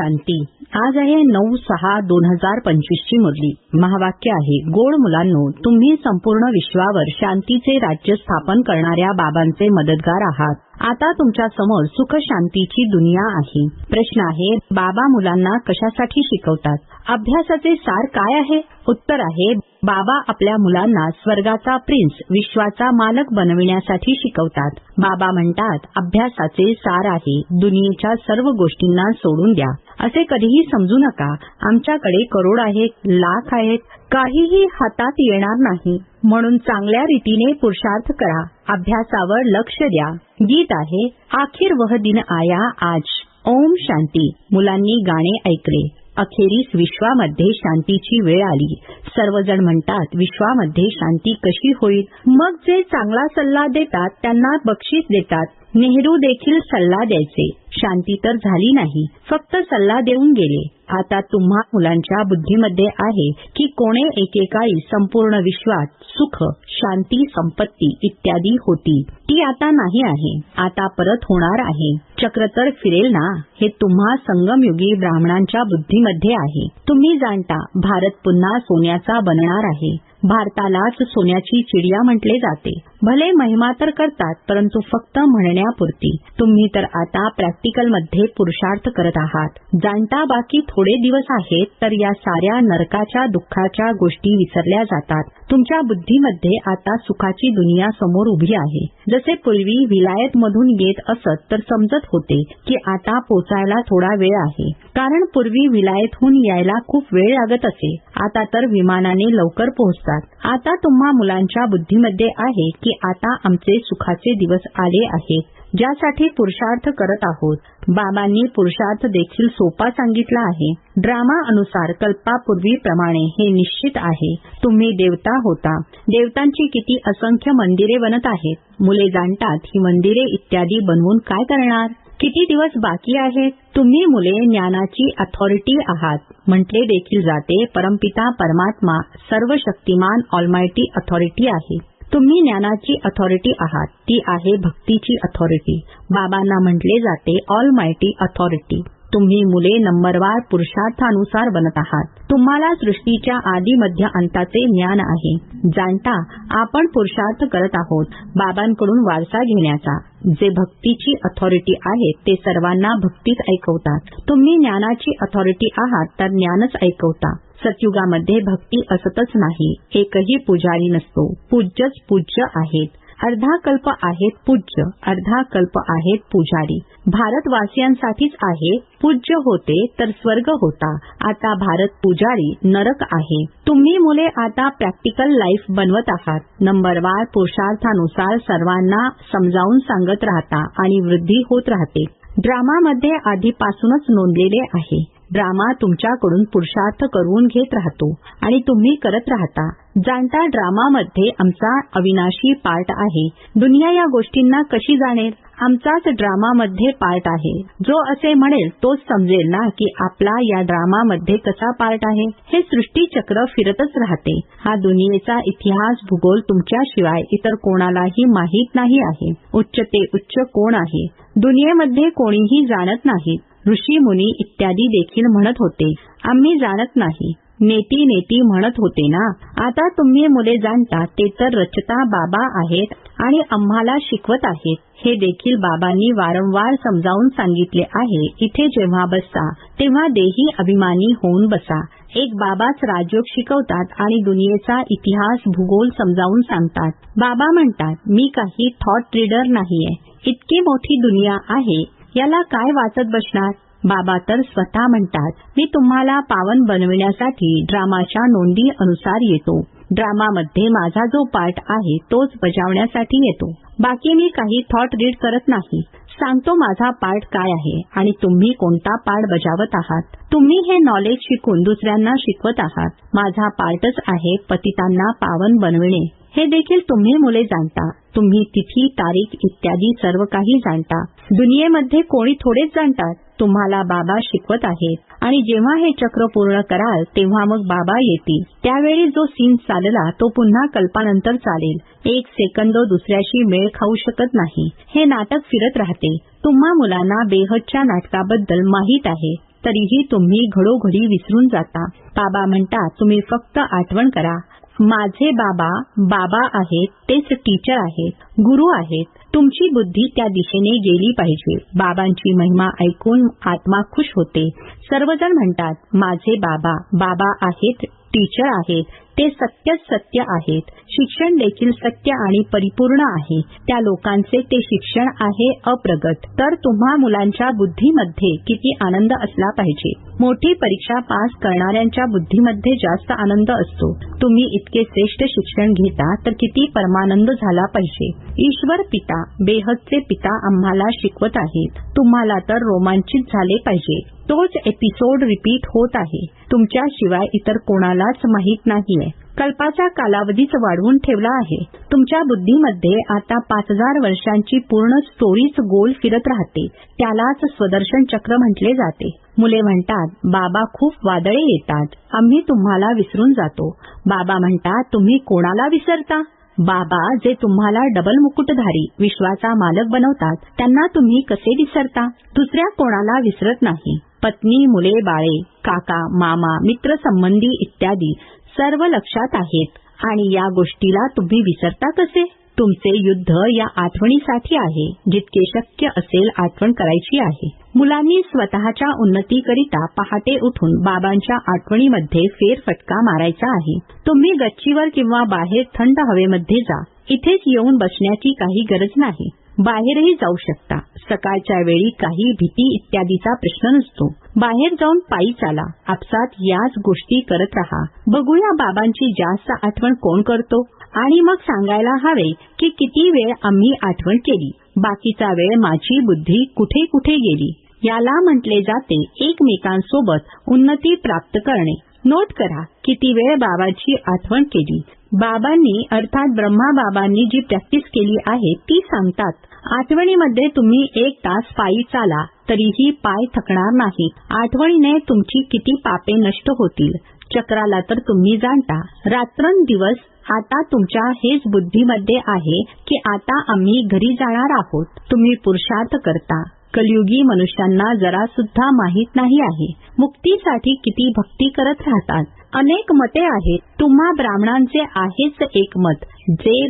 शांती. आज आहे नऊ सहा दोन हजार पंचवीस ची मुरली. महावाक्य आहे गोड मुलांनो तुम्ही संपूर्ण विश्वावर शांतीचे राज्य स्थापन करणाऱ्या बाबांचे मदतगार आहात. आता तुमच्यासमोर सुख शांतीची दुनिया आहे. प्रश्न आहे बाबा मुलांना कशासाठी शिकवतात? अभ्यासाचे सार काय आहे? उत्तर आहे बाबा आपल्या मुलांना स्वर्गाचा प्रिन्स विश्वाचा मालक बनविण्यासाठी शिकवतात. बाबा म्हणतात अभ्यासाचे सार आहे. दुनियेच्या सर्व गोष्टींना सोडून द्या. असे कधीही समजू नका. आमच्याकडे करोड आहेत लाख आहेत. काहीही हातात येणार नाही. म्हणून चांगल्या रीतीने पुरुषार्थ करा. अभ्यासावर लक्ष द्या. गीत आहे आखिर वह दिन आया आज. ओम शांती. मुलांनी गाणे ऐकले. अखेरीस विश्वामध्ये शांतीची वेळ आली. सर्वजण म्हणतात विश्वामध्ये शांती कशी होईल? मग जे चांगला सल्ला देतात त्यांना बक्षीस देतात. नेहरू देखील सल्ला द्यायचे. शांती तर झाली नाही फक्त सल्ला देऊन गेले. आता तुम्हा मुलांच्या बुद्धीमध्ये आहे की कोणे एकेकाळी संपूर्ण विश्वात सुख शांती संपत्ती इत्यादी होती. ती आता नाही आहे आता परत होणार आहे. चक्र तर फिरेल ना हे तुम्हा संगमयुगी ब्राह्मणांच्या बुद्धीमध्ये आहे. तुम्ही जाणता भारत पुन्हा सोन्याचा बनणार आहे. भारतालाच सोन्याची चिडिया म्हटले जाते. भले महिमा तर करतात परंतु फक्त म्हणण्यापुरती. तुम्ही तर आता प्रॅक्टिकलमध्ये पुरुषार्थ करत आहात. जाणता बाकी थोडे दिवस आहेत तर या साऱ्या नरकाच्या दुःखाच्या गोष्टी विसरल्या जातात. तुमच्या बुद्धीमध्ये आता सुखाची दुनिया समोर उभी आहे. जसे पूर्वी विलायत मधून येत असत तर समजत होते की आता पोचायला थोडा वेळ आहे. कारण पूर्वी विलायतहून यायला खूप वेळ लागत असे. आता तर विमानाने लवकर पोहोचतात. आता तुम्हा मुलांच्या बुद्धीमध्ये आहे की आता आमचे सुखाचे दिवस आले आहेत. ज्यासाठी पुरुषार्थ करत आहोत. बाबांनी पुरुषार्थ देखील सोपा सांगितला आहे. ड्रामा अनुसार कल्पापूर्वीप्रमाणे हे निश्चित आहे. तुम्ही देवता होता. देवतांची किती असंख्य मंदिरे बनत आहेत. मुले जाणतात ही मंदिरे इत्यादी बनवून काय करणार? किती दिवस बाकी आहेत? तुम्ही मुले ज्ञानाची अथॉरिटी आहात. म्हटले देखील जाते परमपिता परमात्मा सर्व शक्तिमान ऑलमायटी अथॉरिटी आहे. तुम्ही ज्ञानाची अथॉरिटी आहात. ती आहे भक्तीची अथॉरिटी बाबांना म्हटले जाते ऑल मायटी अथॉरिटी तुम्ही मुले नंबरवार पुरुषार्थानुसार बनत आहात. तुम्हाला सृष्टीच्या आदी मध्य अंताचे ज्ञान आहे. जाणता आपण पुरुषार्थ करत आहोत बाबांकडून वारसा घेण्याचा. जे भक्तीची अथॉरिटी आहे ते सर्वांना भक्तीच ऐकवतात. तुम्ही ज्ञानाची अथॉरिटी आहात तर ज्ञानच ऐकवता. सतयुगामध्ये भक्ती असतच नाही. एकही पुजारी नसतो. पूज्यच पूज्य आहेत. अर्धा कल्प आहेत पूज्य अर्धा कल्प आहेत पुजारी. भारतवासियांसाठीच आहे पूज्य होते तर स्वर्ग होता. आता भारत पुजारी नरक आहे. तुम्ही मुले आता प्रॅक्टिकल लाईफ बनवत आहात. नंबरवार पुरुषार्थानुसार सर्वांना समजावून सांगत राहता आणि वृद्धी होत राहते. ड्रामामध्ये आधीपासूनच नोंदलेले आहे. ड्रामा तुमच्याकडून पुरुषार्थ करून घेत राहतो आणि तुम्ही करत राहता. जाणता ड्रामामध्ये आमचा अविनाशी पार्ट आहे. दुनिया या गोष्टींना कशी जाणेल? आमचाच ड्रामामध्ये पार्ट आहे. जो असे म्हणेल तोच समजेल ना की आपला या ड्रामामध्ये कसा पार्ट आहे? हे सृष्टीचक्र फिरतच राहते. हा दुनियेचा इतिहास भूगोल तुमच्याशिवाय इतर कोणालाही माहीत नाही आहे. उच्च ते उच्च कोण आहे? दुनियेमध्ये कोणीही जाणत नाही. ऋषी मुनी इत्यादी देखील म्हणत होते आम्ही जाणत नाही. नेती नेती म्हणत होते ना? आता तुम्ही मुले जाणता ते तर रचता बाबा आहेत आणि आम्हाला शिकवत आहेत. हे देखील बाबांनी वारंवार समजावून सांगितले आहे. इथे जेव्हा बसता तेव्हा देही अभिमानी होऊन बसा. एक बाबाच राजयोग शिकवतात आणि दुनियेचा इतिहास भूगोल समजावून सांगतात. बाबा म्हणतात मी काही थॉट रीडर नाहीये. इतकी मोठी दुनिया आहे. याला काय वाचत बसणार? बाबा तर स्वतः म्हणतात मी तुम्हाला पावन बनविण्यासाठी ड्रामाच्या नोंदी अनुसार येतो. ड्रामामध्ये माझा जो पार्ट आहे तोच बजावण्यासाठी येतो. बाकी मी काही थॉट रीड करत नाही. सांगतो माझा पार्ट काय आहे आणि तुम्ही कोणता पार्ट बजावत आहात. तुम्ही हे नॉलेज शिकून दुसऱ्यांना शिकवत आहात. माझा पार्टच आहे पतितांना पावन बनविणे. हे देखील तुम्ही मुले जाणता. तुम्ही तिथी तारीख इत्यादी सर्व काही जाणता. दुनियेमध्ये कोणी थोडेच जाणतात तुम्हाला बाबा शिकवत आहेत. आणि जेव्हा हे चक्र पूर्ण कराल तेव्हा मग बाबा येतील. त्यावेळी जो सीन चालला तो पुन्हा कल्पानंतर चालेल. एक सेकंद दुसऱ्याशी मेळ खाऊ शकत नाही. हे नाटक फिरत राहते. तुम्हा मुलांना बेहदच्या नाटकाबद्दल माहीत आहे. तरीही तुम्ही घडोघडी विसरून जाता. बाबा म्हणतात तुम्ही फक्त आठवण करा. माझे बाबा बाबा आहेत तेच टीचर आहेत गुरु आहेत. तुमची बुद्धी त्या दिशेने गेली पाहिजे. बाबांची महिमा ऐकून आत्मा खुश होते. सर्वजण म्हणतात माझे बाबा बाबा आहेत टीचर आहेत ते सत्य सत्य आहेत. शिक्षण देखील सत्य आणि परिपूर्ण आहे. त्या लोकांचे ते शिक्षण आहे अप्रगत. तर तुम्हा मुलांच्या बुद्धीमध्ये किती आनंद असला पाहिजे? मोठी परीक्षा पास करणाऱ्यांच्या बुद्धीमध्ये जास्त आनंद असतो. तुम्ही इतके श्रेष्ठ शिक्षण घेता तर किती परमानंद झाला पाहिजे? ईश्वर पिता बेहदचे पिता आम्हाला शिकवत आहेत. तुम्हाला तर रोमांचित झाले पाहिजे. तोच एपिसोड रिपीट होत आहे. तुमच्याशिवाय इतर कोणालाच माहीत नाहीये. कल्पाचा कालावधीच वाढवून ठेवला आहे. तुमच्या बुद्धीमध्ये आता पाच हजार वर्षांची पूर्ण स्टोरीच गोल फिरत राहते. त्यालाच स्वदर्शन चक्र म्हटले जाते. मुले म्हणतात बाबा खूप वादळे येतात. आम्ही तुम्हाला विसरून जातो. बाबा म्हणतात तुम्ही कोणाला विसरता? बाबा जे तुम्हाला डबल मुकुटधारी विश्वाचा मालक बनवतात त्यांना तुम्ही कसे विसरता? दुसऱ्या कोणाला विसरत नाही. पत्नी मुले बाळे काका मामा मित्र संबंधी इत्यादी सर्व लक्षात आहेत. आणि या गोष्टीला तुम्ही विसरता कसे? तुमचे युद्ध या आठवणीसाठी आहे जितके शक्य असेल आठवण करायची आहे. मुलांनी स्वतःच्या उन्नतीकरिता पहाटे उठून बाबांच्या आठवणीमध्ये फेरफटका मारायचा आहे. तुम्ही गच्चीवर किंवा बाहेर थंड हवेमध्ये जा. इथेच येऊन बसण्याची काही गरज नाही. बाहेरही जाऊ शकता. सकाळच्या वेळी काही भीती इत्यादीचा प्रश्न नसतो. बाहेर जाऊन पायी चाला. आपसात याच गोष्टी करत राहा. बघूया बाबांची जास्त आठवण कोण करतो? आणि मग सांगायला हवे की किती वेळ आम्ही आठवण केली? बाकीचा वेळ माझी बुद्धी कुठे कुठे गेली? याला म्हटले जाते एकमेकांसोबत उन्नती प्राप्त करणे. नोट करा किती वेळ बाबाची आठवण केली. बाबांनी अर्थात ब्रह्मा बाबांनी जी प्रॅक्टिस केली आहे ती सांगतात आठवणीमध्ये तुम्ही एक तास पायी चाला तरीही पाय थकणार नाही. आठवणीने तुमची किती पापे नष्ट होतील. चक्राला तर तुम्ही जाणता. रात्रंदिवस आता तुमच्या हेच बुद्धीमध्ये आहे की आता आम्ही घरी जाणार आहोत. तुम्ही पुरुषार्थ करता. कलयुगी मनुष्यांना जरा सुद्धा माहीत नाही आहे. मुक्तीसाठी किती भक्ती करत राहतात. अनेक मते आहेत. तुम्हा ब्राह्मणांचे आहेच एक मत. जे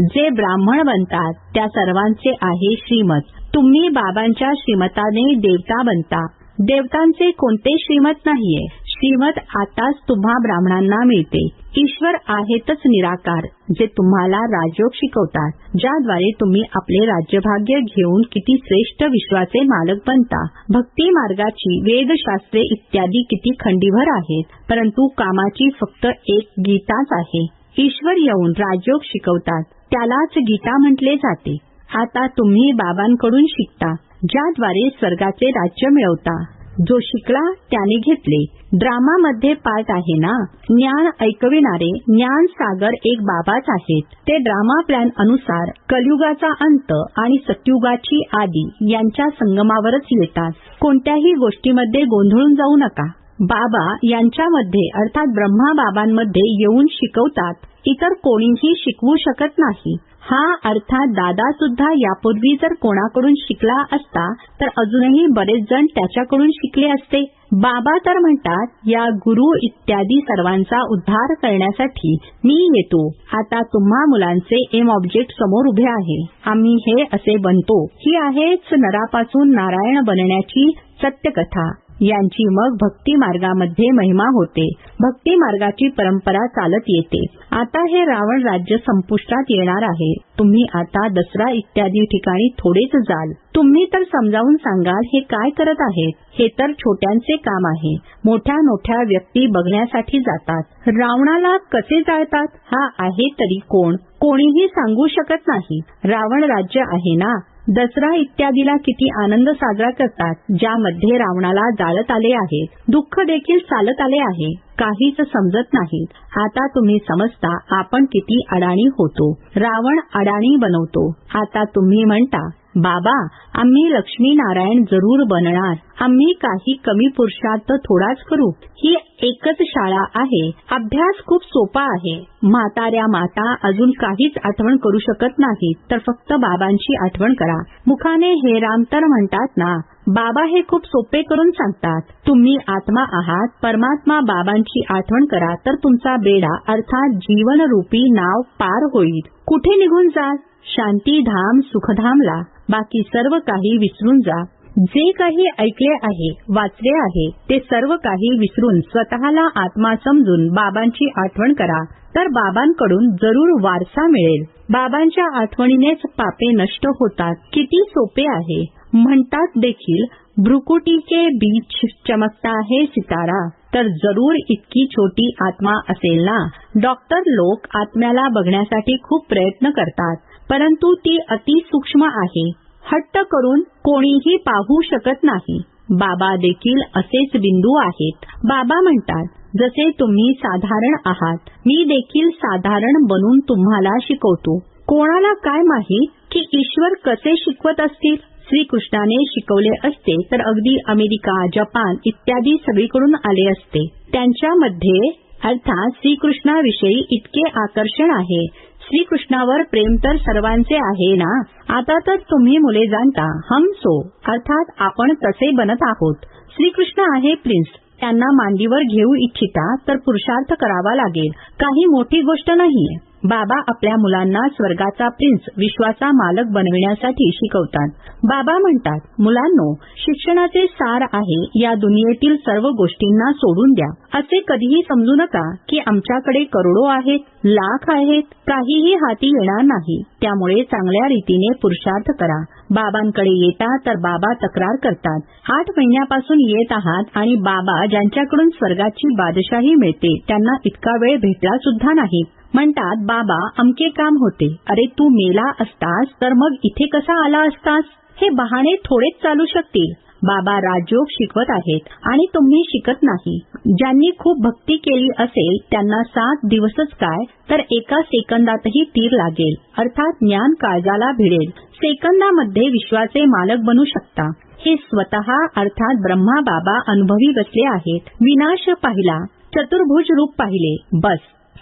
जे ब्राह्मण बनतात त्या सर्वांचे आहे श्रीमत. तुम्ही बाबांच्या श्रीमताने देवता बनता. देवतांचे कोणते श्रीमत नाहीये? श्रीमत आताच तुम्हा ब्राह्मणांना मिळते. ईश्वर आहेतच निराकार जे तुम्हाला राजयोग शिकवतात ज्याद्वारे तुम्ही आपले राज्यभाग्य घेऊन किती श्रेष्ठ विश्वाचे मालक बनता. भक्ती मार्गाची वेदशास्त्रे इत्यादी किती खंडीभर आहेत परंतु कामाची फक्त एक गीताच आहे. ईश्वर येऊन राजयोग शिकवतात त्यालाच गीता म्हटले जाते. आता तुम्ही बाबांकडून शिकता ज्याद्वारे स्वर्गाचे राज्य मिळवता. जो शिकला त्याने घेतले. ड्रामामध्ये पार्ट आहे ना? ज्ञान ऐकविणारे ज्ञान सागर एक बाबाच आहेत. ते ड्रामा प्लॅन अनुसार कलयुगाचा अंत आणि सत्युगाची आदी यांच्या संगमावरच येतात. कोणत्याही गोष्टीमध्ये गोंधळून जाऊ नका. बाबा यांच्यामध्ये अर्थात ब्रह्मा बाबांमध्ये येऊन शिकवतात इतर कोणीही शिकवू शकत नाही. हा अर्थात दादा सुद्धा यापूर्वी जर कोणाकडून शिकला असता तर अजूनही बरेच जण त्याच्याकडून शिकले असते. बाबा तर म्हणतात या गुरु इत्यादी सर्वांचा उद्धार करण्यासाठी मी येतो. आता तुम्हा मुलांचे एम ऑब्जेक्ट समोर उभे आहे. आम्ही हे असे बनतो. ही आहेच नरापासून नारायण बनण्याची सत्यकथा. यांची मग भक्ती मार्गामध्ये महिमा होते. भक्ती मार्गाची परंपरा चालत येते. आता हे रावण राज्य संपुष्टात येणार आहे. तुम्ही आता दसरा इत्यादी ठिकाणी थोडेच जाल. तुम्ही तर समजावून सांगाल हे काय करत आहेत? हे तर छोट्यांचे काम आहे. मोठ्या मोठ्या व्यक्ती बघण्यासाठी जातात. रावणाला कसे जाळतात? हा आहे तरी कोण? कोणीही सांगू शकत नाही. रावण राज्य आहे ना? दसरा इत्यादीला किती आनंद साजरा करतात ज्यामध्ये रावणाला जाळत आले आहे दुःख देखील चालत आले आहे काहीच समजत नाही आता तुम्ही समजता आपण किती अडाणी होतो. रावण अडाणी बनवतो. आता तुम्ही म्हणता बाबा आम्ही लक्ष्मी नारायण जरूर बनणार. आम्ही काही कमी पुरुषार्थ थोडाच करू. ही एकच शाळा आहे. अभ्यास खूप सोपा आहे. म्हाताऱ्या माता अजून काहीच आठवण करू शकत नाही तर फक्त बाबांची आठवण करा. मुखाने हे राम तर म्हणतात ना बाबा हे खूप सोपे करून सांगतात. तुम्ही आत्मा आहात परमात्मा बाबांची आठवण करा तर तुमचा बेडा अर्थात जीवनरूपी नाव पार होईल. कुठे निघून जा? शांतीधाम सुखधामला. बाकी सर्व काही विसरून जा. जे काही ऐकले आहे वाचले आहे ते सर्व काही विसरून स्वतःला आत्मा समजून बाबांची आठवण करा. तर बाबांकडून जरूर वारसा मिळेल. बाबांच्या आठवणीनेच पापे नष्ट होतात. किती सोपे आहे. म्हणतात देखील ब्रुकुटीचे बीच चमकता है सितारा. तर जरूर इतकी छोटी आत्मा असेल ना? डॉक्टर लोक आत्म्याला बघण्यासाठी खूप प्रयत्न करतात परंतु ती अतिसूक्ष्म आहे. हट्ट करून कोणीही पाहू शकत नाही. बाबा देखील असेच बिंदू आहेत. बाबा म्हणतात जसे तुम्ही साधारण आहात मी देखील साधारण बनून तुम्हाला शिकवतो. कोणाला काय माहीत की ईश्वर कसे शिकवत असतील? श्रीकृष्णाने शिकवले असते तर अगदी अमेरिका जपान इत्यादी सगळीकडून आले असते. त्यांच्यामध्ये अर्थात श्रीकृष्णाविषयी इतके आकर्षण आहे. श्रीकृष्णावर प्रेम तर सर्वांचे आहे ना? आता तर तुम्ही मुले जाणता. हम सो. अर्थात आपण तसे बनत आहोत. श्रीकृष्ण आहे प्रिन्स. त्यांना मांडीवर घेऊ इच्छिता तर पुरुषार्थ करावा लागेल. काही मोठी गोष्ट नाही बाबा आपल्या मुलांना स्वर्गाचा प्रिन्स विश्वाचा मालक बनविण्यासाठी शिकवतात. बाबा म्हणतात मुलांनो शिक्षणाचे सार आहे या दुनियेतील सर्व गोष्टींना सोडून द्या. असे कधीही समजू नका की आमच्याकडे करोडो आहेत लाख आहेत काहीही हाती येणार नाही. त्यामुळे चांगल्या रीतीने पुरुषार्थ करा. बाबांकडे येता तर बाबा तक्रार करतात. आठ महिन्यापासून येत आहात आणि बाबा ज्यांच्याकडून स्वर्गाची बादशाही मिळते त्यांना इतका वेळ भेटला सुद्धा नाही. म्हणतात बाबा अमके काम होते. अरे तू मेला असतास तर मग इथे कसा आला असतास? हे बहाणे थोडेच चालू शकतील. बाबा राजयोग शिकवत आहेत आणि तुम्ही शिकत नाही. ज्यांनी खूप भक्ती केली असेल त्यांना सात दिवसच काय? तर एका सेकंदातही तीर लागेल. अर्थात ज्ञान काळजाला भिडेल. सेकंदामध्ये विश्वाचे मालक बनू शकता. हे स्वतः अर्थात ब्रह्मा बाबा अनुभवी बसले आहेत. विनाश पाहिला. चतुर्भुज रूप पाहिले. बस.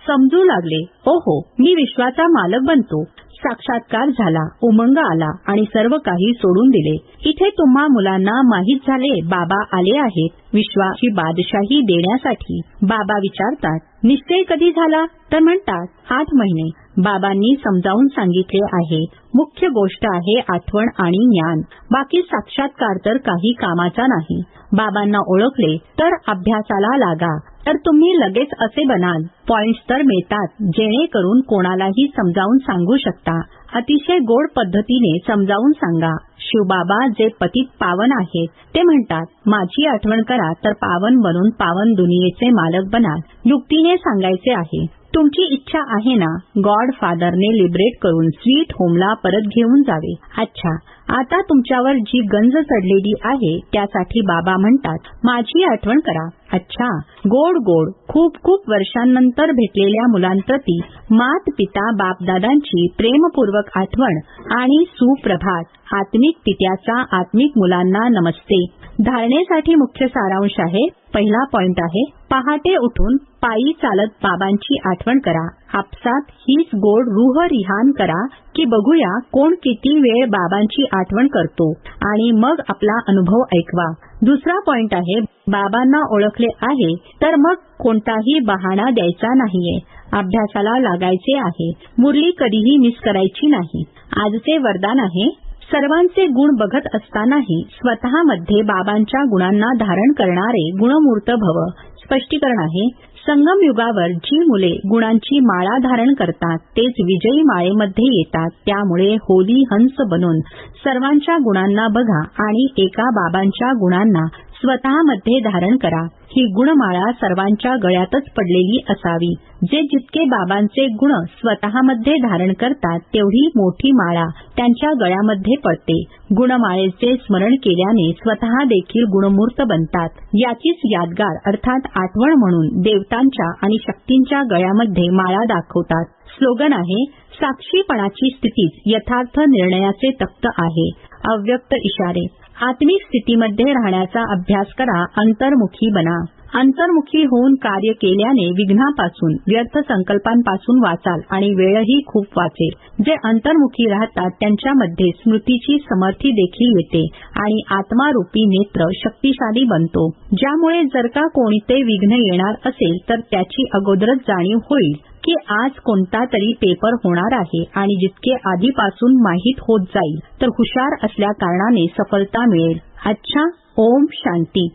समजू लागले. ओहो मी विश्वाचा मालक बनतो. साक्षात्कार झाला. उमंग आला आणि सर्व काही सोडून दिले. इथे तुम्हा मुलांना माहीत झाले बाबा आले आहेत. विश्वाची बादशाही देण्यासाठी बाबा विचारतात निश्चय कधी झाला? तर म्हणतात आठ महिने. बाबांनी समजावून सांगितले आहे. मुख्य गोष्ट आहे आठवण आणि ज्ञान. बाकी साक्षात्कार तर काही कामाचा नाही. बाबांना ओळखले तर अभ्यासाला लागा. तर तुम्ही लगेच असे बनाल. पॉइंट्स तर मिळतात जेणेकरून कोणालाही समजावून सांगू शकता. अतिशय गोड पद्धतीने समजावून सांगा. शिवबाबा जे पतित पावन आहेत ते म्हणतात माझी आठवण करा तर पावन बनून पावन दुनियेचे मालक बनाल. युक्तीने सांगायचे आहे. तुमची इच्छा आहे ना गॉड फादरने लिबरेट करून स्वीट होमला परत घेऊन जावे. अच्छा आता तुमच्यावर जी गंज चढलेली आहे त्यासाठी बाबा म्हणतात माझी आठवण करा. अच्छा गोड गोड खूप खूप वर्षांनंतर भेटलेल्या मुलांप्रती मात पिता बापदादांची प्रेमपूर्वक आठवण आणि सुप्रभात. आत्मिक पित्याचा आत्मिक मुलांना नमस्ते. धारणेसाठी मुख्य सारांश आहे पहिला पॉइंट आहे पहाटे उठून पायी चालत बाबांची आठवण करा. आपसात हीच गोड रूह रिहान करा की बघूया कोण किती वेळ बाबांची आठवण करतो आणि मग आपला अनुभव ऐकवा. दुसरा पॉइंट आहे बाबांना ओळखले आहे तर मग कोणताही बहाणा द्यायचा नाहीये. अभ्यासाला लागायचे आहे. मुरली कधीही मिस करायची नाही. आजचे वरदान आहे सर्वांचे गुण बघत असतानाही स्वतःमध्ये बाबांच्या गुणांना धारण करणारे गुणमूर्त भव. स्पष्टीकरण आहे संगम युगावर जी मुले गुणांची माळा धारण करतात तेच विजयी माळेमध्ये येतात. त्यामुळे होली हंस बनून सर्वांच्या गुणांना बघा आणि एका बाबांच्या गुणांना स्वतःमध्ये धारण करा. ही गुणमाळा सर्वांच्या गळ्यातच पडलेली असावी. जे जितके बाबांचे गुण स्वतःमध्ये धारण करतात तेवढी मोठी माळा त्यांच्या गळ्यामध्ये पडते. गुणमाळेचे स्मरण केल्याने स्वतः देखील गुणमूर्त बनतात. याचीच यादगार अर्थात आठवण म्हणून देवतांच्या आणि शक्तींच्या गळ्यामध्ये माळा दाखवतात. स्लोगन आहे साक्षीपणाची स्थितीच यथार्थ निर्णयाचे तख्त आहे. अव्यक्त इशारे. आत्मिक स्थितीमध्ये राहण्याचा अभ्यास करा अंतर्मुखी बना. अंतर्मुखी होऊन कार्य केल्याने विघ्नापासून व्यर्थ संकल्पांपासून वाचाल आणि वेळही खूप वाचेल. जे अंतर्मुखी राहतात त्यांच्यामध्ये स्मृतीची समर्थी देखील येते आणि आत्मारूपी नेत्र शक्तिशाली बनतो. ज्यामुळे जर का कोणते विघ्न येणार असेल तर त्याची अगोदरच जाणीव होईल. की आज कोणता तरी पेपर होणार आहे आणि जितके आधीपासून माहीत होत जाईल तर हुशार असल्या कारणाने सफलता मिळेल. अच्छा ओम शांती.